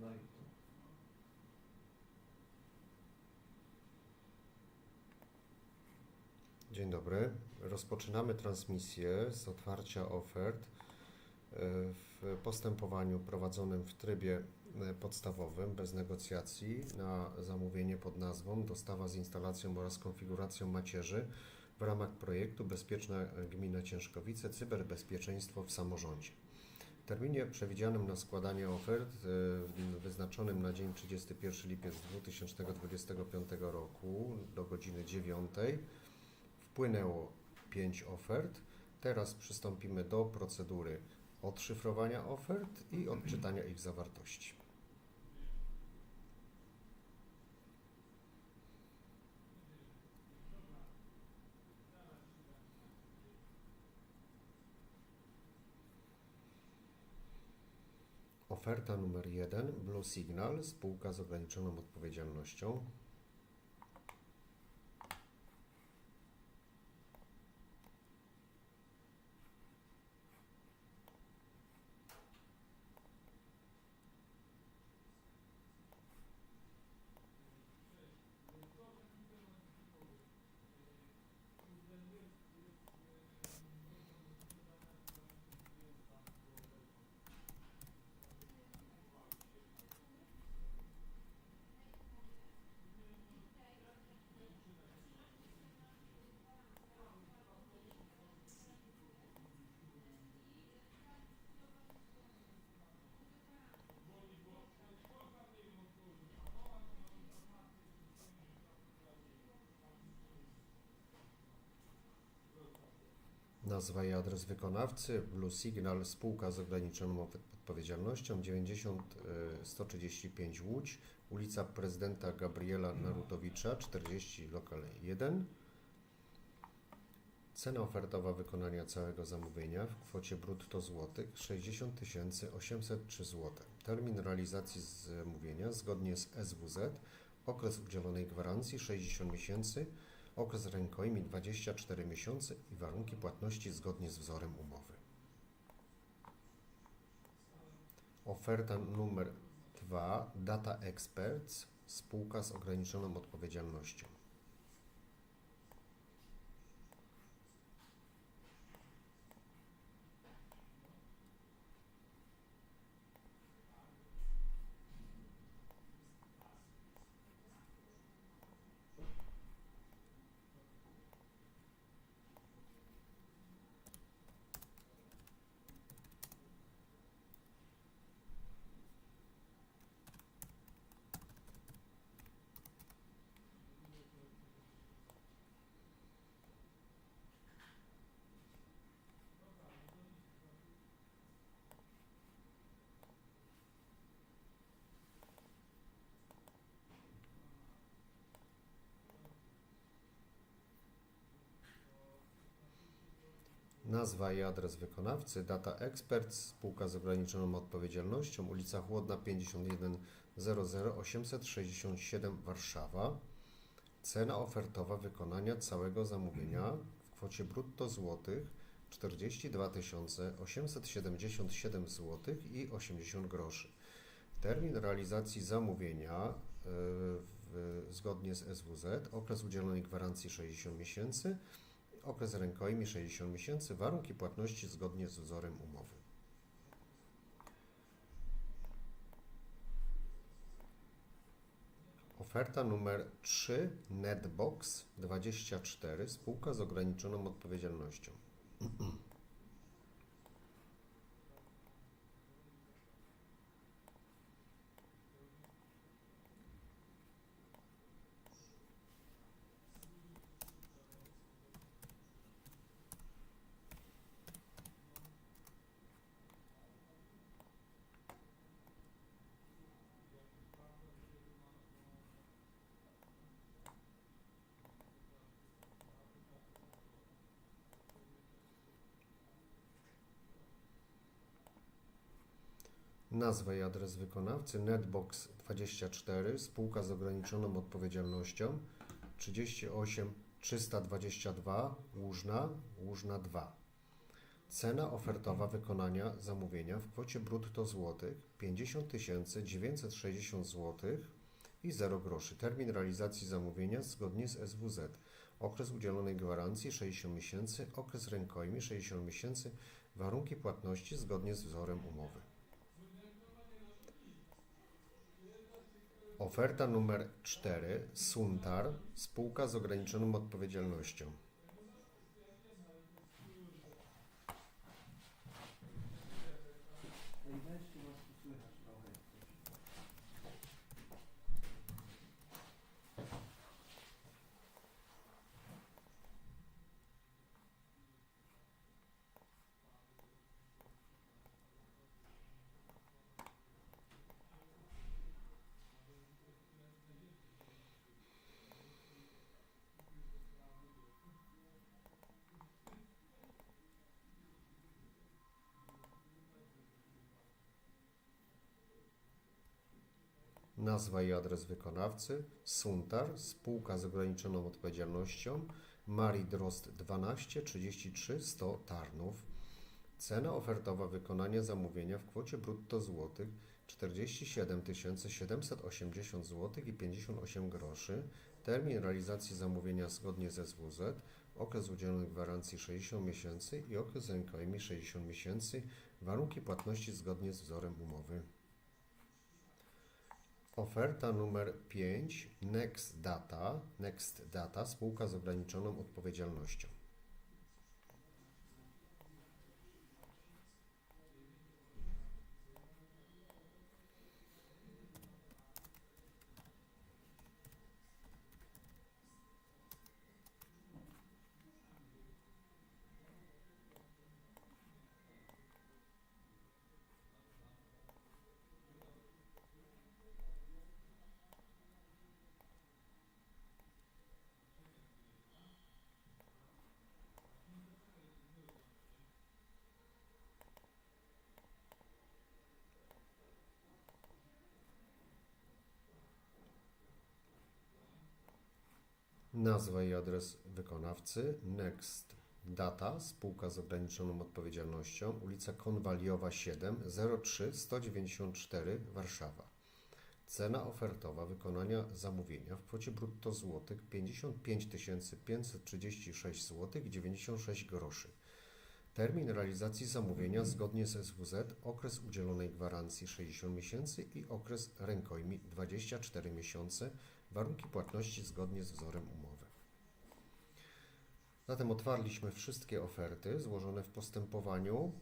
Na YouTube. Dzień dobry. Rozpoczynamy transmisję z otwarcia ofert e, w postępowaniu prowadzonym w trybie e, podstawowym bez negocjacji na zamówienie pod nazwą Dostawa z instalacją oraz konfiguracją macierzy w ramach projektu Bezpieczna Gmina Ciężkowice Cyberbezpieczeństwo w samorządzie. Terminie przewidzianym na składanie ofert e, wyznaczonym na dzień 31 lipiec 2025 roku do godziny 9 Wpłynęło 5 ofert. Teraz przystąpimy do procedury odszyfrowania ofert i odczytania ich zawartości. Oferta numer 1 Blue Signal, spółka z ograniczoną odpowiedzialnością. Nazwa i adres wykonawcy Blue Signal, spółka z ograniczoną odpowiedzialnością 90 e, 135 Łódź, ulica Prezydenta Gabriela Narutowicza 40 lokal 1. Cena ofertowa wykonania całego zamówienia w kwocie brutto złotych 60 803 zł. Termin realizacji zamówienia zgodnie z SWZ okres udzielonej gwarancji 60 miesięcy okres rękojmi 24 miesiące i warunki płatności zgodnie z wzorem umowy. Oferta numer 2 Data Experts, spółka z ograniczoną odpowiedzialnością. Nazwa i adres wykonawcy, data ekspert, spółka z ograniczoną odpowiedzialnością, ulica Chłodna 51 00 867 Warszawa. Cena ofertowa wykonania całego zamówienia w kwocie brutto złotych 42 877 zł i 80 groszy. Termin realizacji zamówienia w, zgodnie z SWZ, okres udzielonej gwarancji 60 miesięcy, okres rękojmi 60 miesięcy, warunki płatności zgodnie z wzorem umowy. Oferta numer 3 Netbox 24 spółka z ograniczoną odpowiedzialnością. Nazwa i adres wykonawcy Netbox 24, spółka z ograniczoną odpowiedzialnością 38 322 Łużna, Łużna 2. Cena ofertowa wykonania zamówienia w kwocie brutto złotych 50 960 zł i 0 groszy. Termin realizacji zamówienia zgodnie z SWZ. Okres udzielonej gwarancji 60 miesięcy, okres rękojmi 60 miesięcy, warunki płatności zgodnie z wzorem umowy. Oferta numer 4 Suntar, spółka z ograniczoną odpowiedzialnością. Nazwa i adres wykonawcy Suntar, spółka z ograniczoną odpowiedzialnością Marii Drost 12 33 100 Tarnów. Cena ofertowa wykonania zamówienia w kwocie brutto złotych 47 780 zł i 58 groszy. Termin realizacji zamówienia zgodnie ze SWZ. Okres udzielonej gwarancji 60 miesięcy i okres rękojmi 60 miesięcy. Warunki płatności zgodnie z wzorem umowy. Oferta numer 5 Next Data, Next Data, spółka z ograniczoną odpowiedzialnością. Nazwa i adres wykonawcy Next Data, spółka z ograniczoną odpowiedzialnością, ulica Konwaliowa 7, 03 194 Warszawa. Cena ofertowa wykonania zamówienia w kwocie brutto złotych 55 536 zł i 96 groszy. Termin realizacji zamówienia zgodnie z SWZ, okres udzielonej gwarancji 60 miesięcy i okres rękojmi 24 miesiące, warunki płatności zgodnie z wzorem umowy. Zatem otwarliśmy wszystkie oferty złożone w postępowaniu.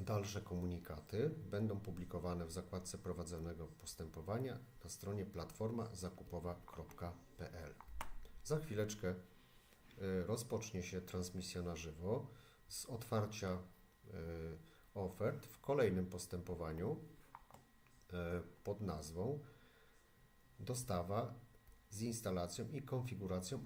Dalsze komunikaty będą publikowane w zakładce prowadzonego postępowania na stronie platforma zakupowa.pl. Za chwileczkę y, rozpocznie się transmisja na żywo z otwarcia y, ofert w kolejnym postępowaniu y, pod nazwą Dostawa z instalacją i konfiguracją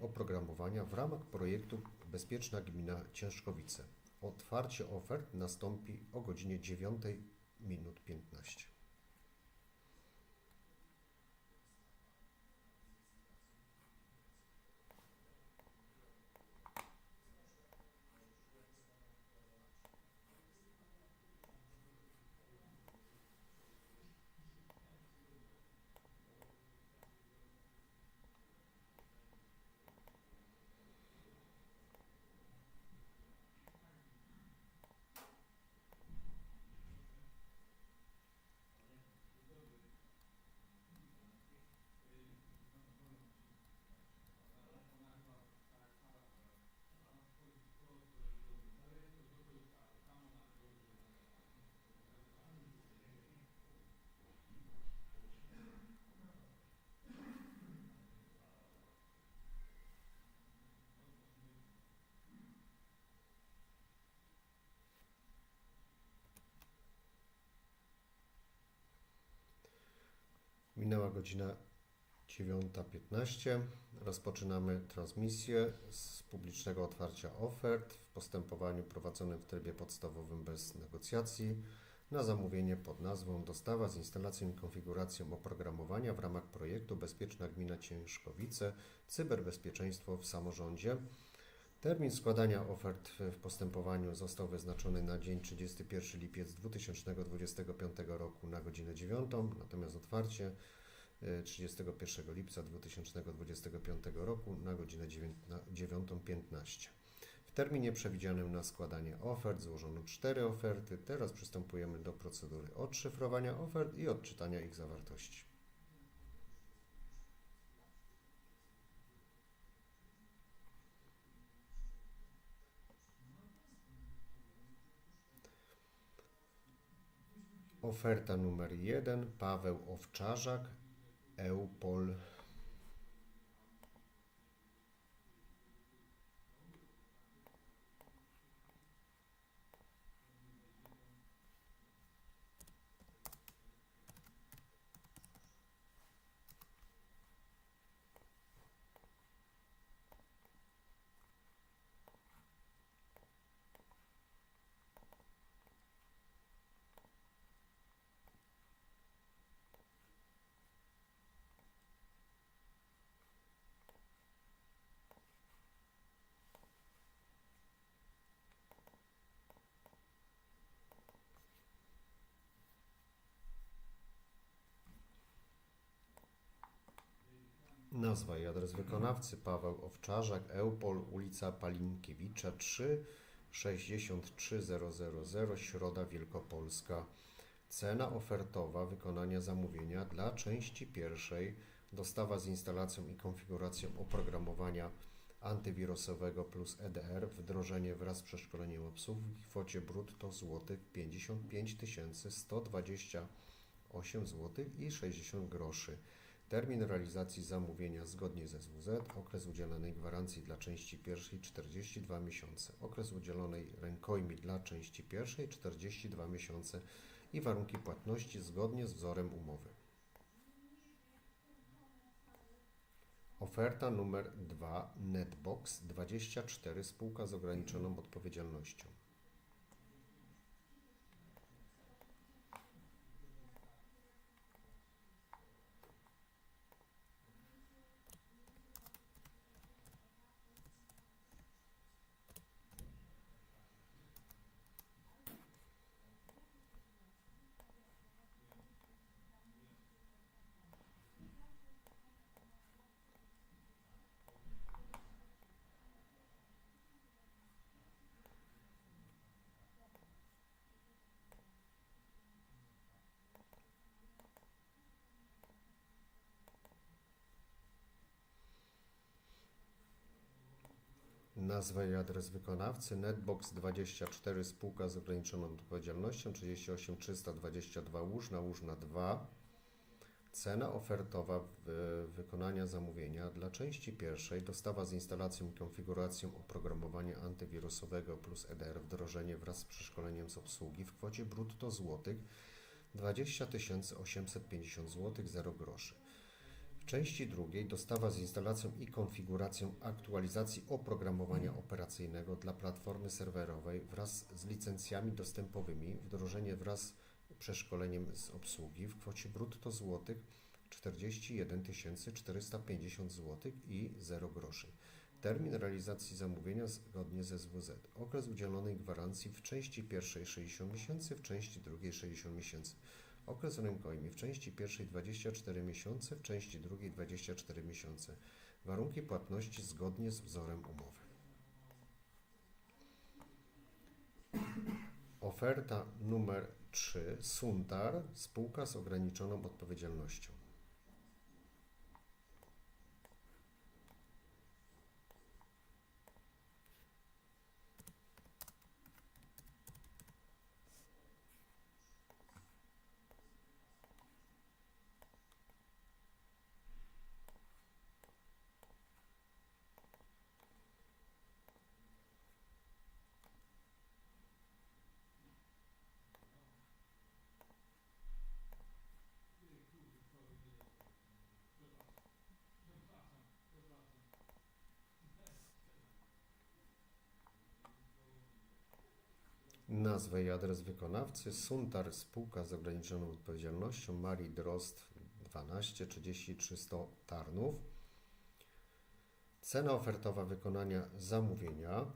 oprogramowania w ramach projektu Bezpieczna Gmina Ciężkowice. Otwarcie ofert nastąpi o godzinie 9 minut 15. Minęła godzina 9.15. Rozpoczynamy transmisję z publicznego otwarcia ofert w postępowaniu prowadzonym w trybie podstawowym bez negocjacji na zamówienie pod nazwą Dostawa z instalacją i konfiguracją oprogramowania w ramach projektu Bezpieczna Gmina Ciężkowice Cyberbezpieczeństwo w samorządzie. Termin składania ofert w postępowaniu został wyznaczony na dzień 31 lipiec 2025 roku na godzinę 9, natomiast otwarcie 31 lipca 2025 roku na godzinę 9.15. W terminie przewidzianym na składanie ofert złożono cztery oferty. Teraz przystępujemy do procedury odszyfrowania ofert i odczytania ich zawartości. Oferta numer 1 Paweł Owczarzak Eupol Nazwa i adres wykonawcy Paweł Owczarzak, Eupol, ulica Palinkiewicza 3, 63000, Środa Wielkopolska. Cena ofertowa wykonania zamówienia dla części pierwszej dostawa z instalacją i konfiguracją oprogramowania antywirusowego plus EDR, wdrożenie wraz z przeszkoleniem obsługi w kwocie brutto złotych 55 128 zł i 60 groszy. Termin realizacji zamówienia zgodnie ze SWZ, okres udzielonej gwarancji dla części pierwszej 42 miesiące, okres udzielonej rękojmi dla części pierwszej 42 miesiące i warunki płatności zgodnie z wzorem umowy. Oferta numer 2 Netbox 24 spółka z ograniczoną odpowiedzialnością. Nazwa i adres wykonawcy Netbox 24 spółka z ograniczoną odpowiedzialnością 38 322 Łużna Łużna 2 Cena ofertowa wykonania zamówienia dla części pierwszej dostawa z instalacją i konfiguracją oprogramowania antywirusowego plus EDR wdrożenie wraz z przeszkoleniem z obsługi w kwocie brutto złotych 20 850 zł 0 groszy. Części drugiej dostawa z instalacją i konfiguracją aktualizacji oprogramowania operacyjnego dla platformy serwerowej wraz z licencjami dostępowymi, wdrożenie wraz przeszkoleniem z obsługi w kwocie brutto złotych 41 450 zł i 0 groszy. Termin realizacji zamówienia zgodnie ze SWZ. Okres udzielonej gwarancji w części pierwszej 60 miesięcy, w części drugiej 60 miesięcy. Okres rękojmi w części pierwszej 24 miesiące, w części drugiej 24 miesiące. Warunki płatności zgodnie z wzorem umowy. Oferta numer 3 Suntar, spółka z ograniczoną odpowiedzialnością. Nazwę i adres wykonawcy Suntar spółka z ograniczoną odpowiedzialnością Marii Drost 12 33 100 Tarnów. Cena ofertowa wykonania zamówienia.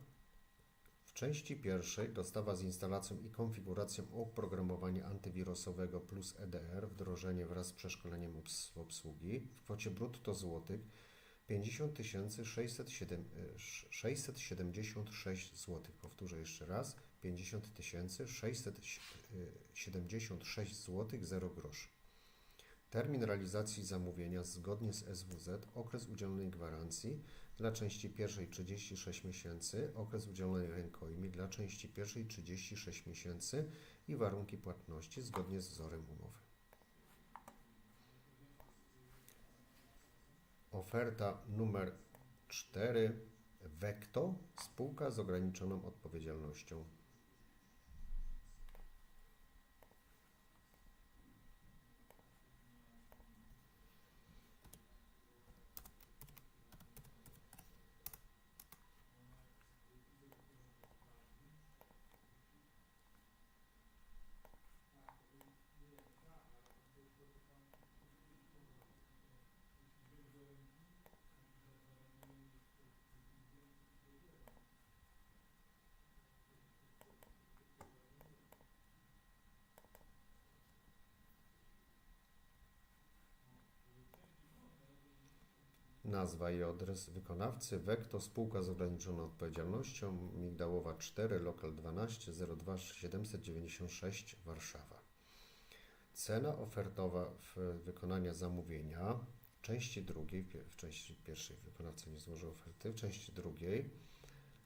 W części pierwszej dostawa z instalacją i konfiguracją oprogramowania antywirusowego plus EDR, wdrożenie wraz z przeszkoleniem obs- obsługi w kwocie brutto złotych 50 607 e, 676 zł. Powtórzę jeszcze raz. 50 676 zł 0 groszy. Termin realizacji zamówienia zgodnie z SWZ, okres udzielonej gwarancji dla części pierwszej 36 miesięcy, okres udzielonej rękojmi dla części pierwszej 36 miesięcy i warunki płatności zgodnie z wzorem umowy. Oferta numer 4 Vecto, spółka z ograniczoną odpowiedzialnością. Nazwa i adres wykonawcy Vecto, spółka z ograniczoną odpowiedzialnością, Migdałowa 4, lokal 12, 02 796 Warszawa. Cena ofertowa wykonania zamówienia części drugiej, w części pierwszej wykonawca nie złożył oferty, w części drugiej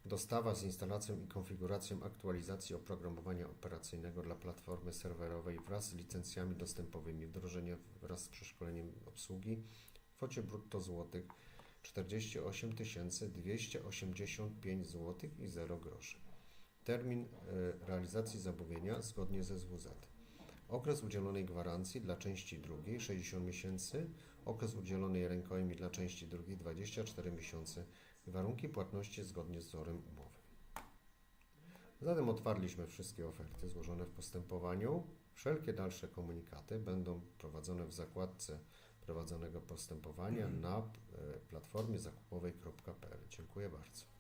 dostawa z instalacją i konfiguracją aktualizacji oprogramowania operacyjnego dla platformy serwerowej wraz z licencjami dostępowymi, wdrożenie wraz z przeszkoleniem obsługi kwocie brutto złotych 48 285 zł i 0 groszy. Termin e, realizacji zamówienia zgodnie ze SWZ. Okres udzielonej gwarancji dla części drugiej 60 miesięcy, okres udzielonej rękojmi dla części drugiej 24 miesiące. Warunki płatności zgodnie z wzorem umowy. Zatem otwarliśmy wszystkie oferty złożone w postępowaniu. Wszelkie dalsze komunikaty będą prowadzone w zakładce prowadzonego postępowania na e, platformie zakupowej.pl. Dziękuję bardzo.